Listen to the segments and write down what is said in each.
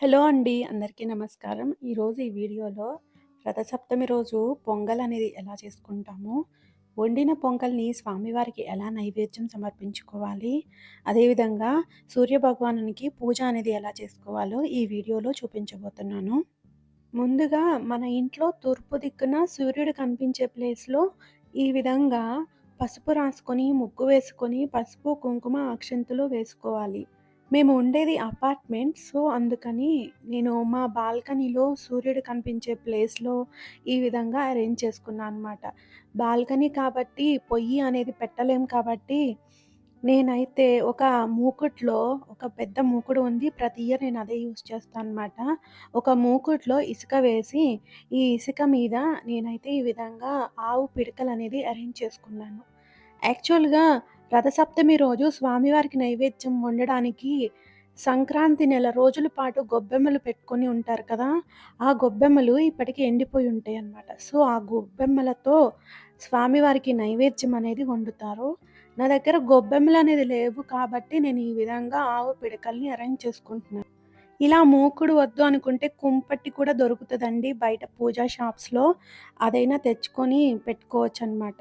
Hello అండి. అందరికీ నమస్కారం. ఈరోజు ఈ వీడియోలో రథసప్తమి రోజు పొంగల్ అనేది ఎలా చేసుకుంటాము వండిన పొంగల్‌ని స్వామివారికి ఎలా నైవేద్యం సమర్పించుకోవాలి, అదేవిధంగా సూర్యభగవానునికి పూజ అనేది ఎలా చేసుకోవాలో ఈ వీడియోలో చూపించబోతున్నాను. ముందుగా మన ఇంట్లో తూర్పు దిక్కున సూర్యుడు కనిపించే ప్లేస్‌లో ఈ విధంగా పసుపు రాసుకొని, ముగ్గు వేసుకొని, పసుపు, కుంకుమ, అక్షంతులు వేసుకోవాలి. మేము ఉండేది అపార్ట్మెంట్. సో, అందుకని నేను మా బాల్కనీలో సూర్యుడు కనిపించే ప్లేస్‌లో ఈ విధంగా అరేంజ్ చేసుకున్నాను అనమాట. బాల్కనీ కాబట్టి పొయ్యి అనేది పెట్టలేం కాబట్టి, నేనైతే ఒక మూకుట్లో ఒక పెద్ద మూకుడు ఉంది. ప్రతి ఇయర్ నేను అదే యూస్ చేస్తాను అనమాట. ఒక మూకుట్లో ఇసుక వేసి, ఈ ఇసుక మీద నేనైతే ఈ విధంగా ఆవు పిడకలనేది అరేంజ్ చేసుకున్నాను. యాక్చువల్‌గా రథసప్తమి రోజు స్వామివారికి నైవేద్యం వండడానికి సంక్రాంతి నెల రోజుల పాటు గొబ్బెమ్మలు పెట్టుకొని ఉంటారు కదా! ఆ గొబ్బెమ్మలు ఇప్పటికి ఎండిపోయి ఉంటాయి అన్నమాట సో, ఆ గొబ్బెమ్మలతో స్వామివారికి నైవేద్యం అనేది వండుతారు. నా దగ్గర గొబ్బెమ్మలు అనేది లేవు కాబట్టి నేను ఈ విధంగా ఆవు పిడకల్ని అరేంజ్ చేసుకుంటున్నాను. ఇలా మూకుడు వద్దు అనుకుంటే కుంపట్టి కూడా దొరుకుతుందండి బయట పూజా షాప్స్‌లో. అదైనా తెచ్చుకొని పెట్టుకోవచ్చనమాట.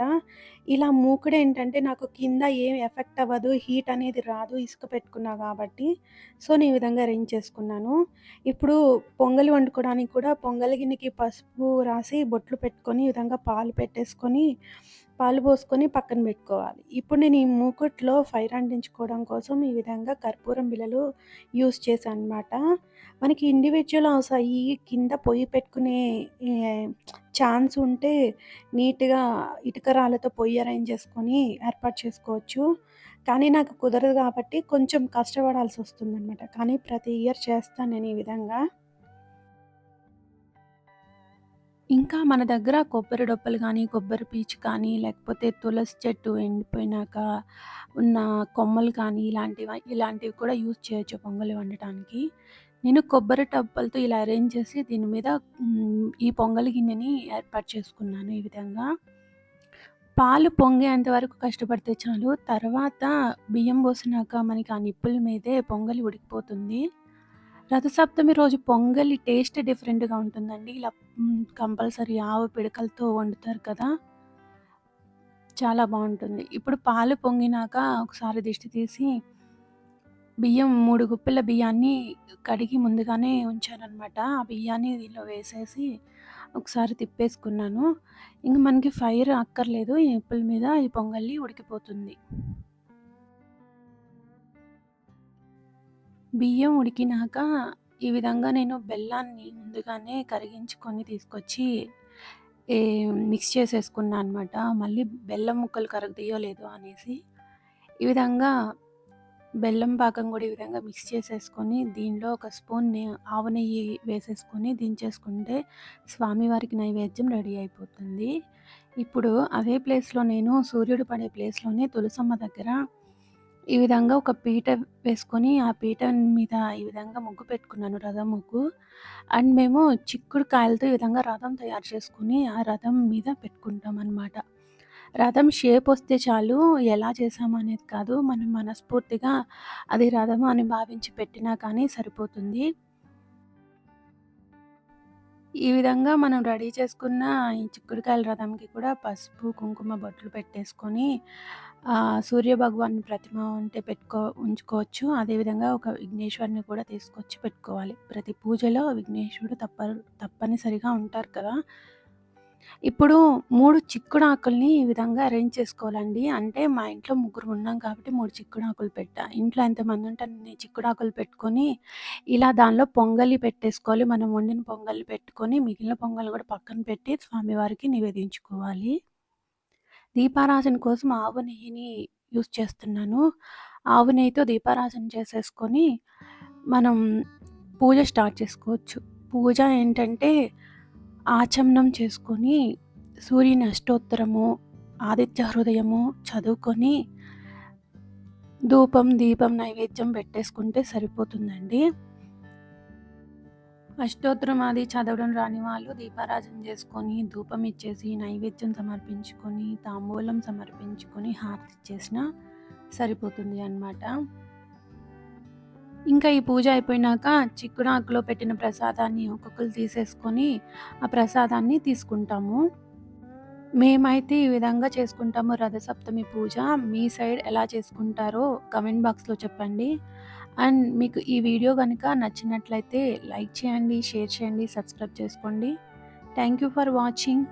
ఇలా మూకుడు ఏంటంటే నాకు కింద ఏం ఎఫెక్ట్ అవ్వదు. హీట్ అనేది రాదు ఇసుక పెట్టుకున్నా కాబట్టి. సో, నేను ఈ విధంగా అరేంజ్ చేసుకున్నాను. ఇప్పుడు పొంగలి వండుకోవడానికి కూడా పొంగలి గిన్నెకి పసుపు రాసి బొట్లు పెట్టుకొని, ఈ విధంగా పాలు పెట్టేసుకొని, పాలు పోసుకొని పక్కన పెట్టుకోవాలి. ఇప్పుడు నేను ఈ మూకుట్లో ఫైర్ అంటించుకోవడం కోసం ఈ విధంగా కర్పూరం బిళ్ళలు చేశాను అన్నమాట మనకి ఇండివిజువల్ హౌస్ అయ్యి కింద పొయ్యి పెట్టుకునే ఛాన్స్ ఉంటే నీట్‌గా ఇటుక రాళ్ళతో పొయ్యి అరేంజ్ చేసుకొని ఏర్పాటు చేసుకోవచ్చు. కానీ నాకు కుదరదు కాబట్టి కొంచెం కష్టపడాల్సి కష్టపడాల్సొస్తుందనమాట. కానీ ప్రతి ఇయర్ చేస్తాను నేను ఈ విధంగా. ఇంకా మన దగ్గర కొబ్బరి డొప్పలు కానీ కొబ్బరి పీచు కానీ, లేకపోతే తులసి చెట్టు ఎండిపోయినాక ఉన్న కొమ్మలు కానీ, ఇలాంటివి ఇలాంటివి కూడా యూజ్ చేయొచ్చు పొంగలి వండటానికి. నేను కొబ్బరి టప్పలతో ఇలా అరేంజ్ చేసి దీని మీద ఈ పొంగలి గిన్నెని ఏర్పాటు చేసుకున్నాను ఈ విధంగా. పాలు పొంగేంత వరకు కష్టపడితే చాలు. తర్వాత బియ్యం పోసినాక మనకి ఆ నిప్పుల మీదే పొంగలి ఉడికిపోతుంది. రథసప్తమి రోజు పొంగలి టేస్ట్ డిఫరెంట్‌గా ఉంటుందండి. ఇలా కంపల్సరీ ఆవు పిడకలతో వండుతారు కదా! చాలా బాగుంటుంది ఇప్పుడు పాలు పొంగినాక ఒకసారి దిష్టి తీసి బియ్యం మూడు గుప్పెల బియ్యాన్ని కడిగి ముందుగానే ఉంచానన్నమాట ఆ బియ్యాన్ని దీనిలో వేసేసి ఒకసారి తిప్పేసుకున్నాను. ఇంక మనకి ఫైర్ అక్కర్లేదు. ఈ నిప్పుల మీద ఈ పొంగల్లి ఉడికిపోతుంది. బియ్యం ఉడికినాక ఈ విధంగా నేను బెల్లాన్ని ముందుగానే కరిగించుకొని తీసుకొచ్చి మిక్స్ చేసేసుకున్నాను అనమాట. మళ్ళీ బెల్లం ముక్కలు కరుగుతాయో లేదో అనేసి. ఈ విధంగా బెల్లం పాకం కూడా ఈ విధంగా మిక్స్ చేసేసుకొని దీనిలో ఒక స్పూన్ ఆవు నెయ్యి వేసేసుకొని దించేసుకుంటే స్వామివారికి నైవేద్యం రెడీ అయిపోతుంది. ఇప్పుడు అదే ప్లేస్‌లో నేను సూర్యుడు పడే ప్లేస్‌లోనే తులసమ్మ దగ్గర ఈ విధంగా ఒక పీట వేసుకొని, ఆ పీట మీద ఈ విధంగా ముగ్గు పెట్టుకున్నాను రథం ముగ్గు. అండ్ మేము చిక్కుడు కాయలతో ఈ విధంగా రథం తయారు చేసుకుని ఆ రథం మీద పెట్టుకుంటాం అన్నమాట రథం షేప్ వస్తే చాలు ఎలా చేసాము అనేది కాదు. మనం మనస్ఫూర్తిగా అది రథం అని భావించి పెట్టినా కానీ సరిపోతుంది. ఈ విధంగా మనం రెడీ చేసుకున్న ఈ చిక్కుడుకాయల రథంకి కూడా పసుపు, కుంకుమ బొట్లు పెట్టేసుకొని సూర్య భగవాన్ ప్రతిమ ఉంటే పెట్టుకో ఉంచుకోవచ్చు. అదేవిధంగా ఒక విఘ్నేశ్వరుని కూడా తీసుకొచ్చి పెట్టుకోవాలి. ప్రతి పూజలో విఘ్నేశ్వరుడు తప్ప తప్పనిసరిగా ఉంటారు కదా! ఇప్పుడు 3 చిక్కుడాకుల్ని ఈ విధంగా అరేంజ్ చేసుకోవాలండి. అంటే మా ఇంట్లో ముగ్గురు ఉన్నాం కాబట్టి 3 చిక్కుడాకులు పెట్టా. ఇంట్లో ఎంతమంది ఉంటే అన్ని చిక్కుడాకులు పెట్టుకొని, ఇలా దానిలో పొంగలి పెట్టేసుకోవాలి. మనం వండిన పొంగలి పెట్టుకొని, మిగిలిన పొంగల్ కూడా పక్కన పెట్టి స్వామివారికి నివేదించుకోవాలి. దీపారాజన కోసం ఆవు నెయ్యిని యూస్ చేస్తున్నాను. ఆవు నెయ్యితో దీపారాజన చేసేసుకొని, మనం పూజ స్టార్ట్ చేసుకోవచ్చు. పూజ ఏంటంటే ఆచమనం చేసుకొని, సూర్యుని అష్టోత్తరము, ఆదిత్య హృదయము చదువుకొని ధూపం, దీపం, నైవేద్యం పెట్టేసుకుంటే సరిపోతుందండి. అష్టోత్తరం అది చదవడం రాని వాళ్ళు దీపారాజన చేసుకొని, ధూపం ఇచ్చేసి, నైవేద్యం సమర్పించుకొని, తాంబూలం సమర్పించుకొని, హారతి ఇచ్చేసిన సరిపోతుంది అన్నమాట ఇంకా ఈ పూజ అయిపోయినాక చిక్కుడాకులో పెట్టిన ప్రసాదాన్ని ఒక్కొక్కరు తీసేసుకొని ఆ ప్రసాదాన్ని తీసుకుంటాము. మేమైతే ఈ విధంగా చేసుకుంటాము రథసప్తమి పూజ. మీ సైడ్ ఎలా చేసుకుంటారో కమెంట్ బాక్స్‌లో చెప్పండి. అండ్ మీకు ఈ వీడియో కనుక నచ్చినట్లయితే లైక్ చేయండి, షేర్ చేయండి, సబ్స్క్రైబ్ చేసుకోండి. Thank you for watching.